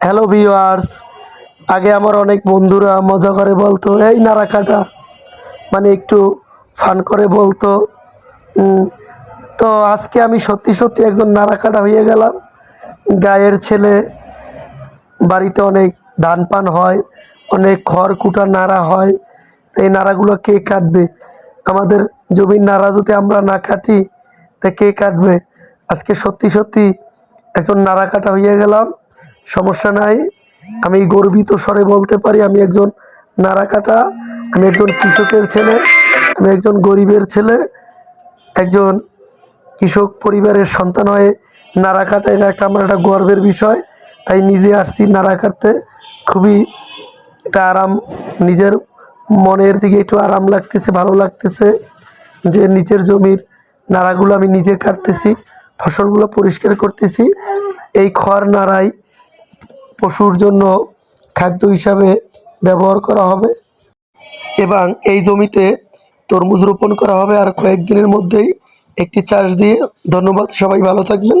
Hello viewers আগে আমার অনেক বন্ধুরা মজা করে বলতো, এই নাড়া কাটা মানে একটু ফান করে বলতো। তো আজকে আমি সত্যি সত্যি একজন নাড়া কাটা হয়ে গেলাম। গায়ের ছেলে, বাড়িতে অনেক ধান পান হয়, অনেক খড় কুটা নাড়া হয়। তো এই নাড়াগুলো কে কাটবে? আমাদের জমির নাড়া যদি আমরা না কাটি, তা কে কাটবে? আজকে সত্যি সত্যি একজন নাড়া কাটা হয়ে গেলাম। সমস্যা নাই। আমি গর্বিত স্বরে বলতে পারি, আমি একজন নাড়া কাটা আমি একজন কৃষকের ছেলে, আমি একজন গরিবের ছেলে, একজন কৃষক পরিবারের সন্তান হয়ে নাড়া কাটা এটা একটা আমার একটা গর্বের বিষয়। তাই নিজে আসছি নাড়া কাটতে খুবই এটা আরাম, নিজের মনের দিকে একটু আরাম লাগতেছে, ভালো লাগতেছে যে নিজের জমির নাড়াগুলো আমি নিজে কাটতেছি, ফসলগুলো পরিষ্কার করতেছি। এই খড় নাড়াই পশুর জন্য খাদ্য হিসাবে ব্যবহার করা হবে এবং এই জমিতে তরমুজ রোপণ করা হবে। আর কয়েকদিনের মধ্যেই একটি চাষ দিয়ে ধন্যবাদ, সবাই ভালো থাকবেন।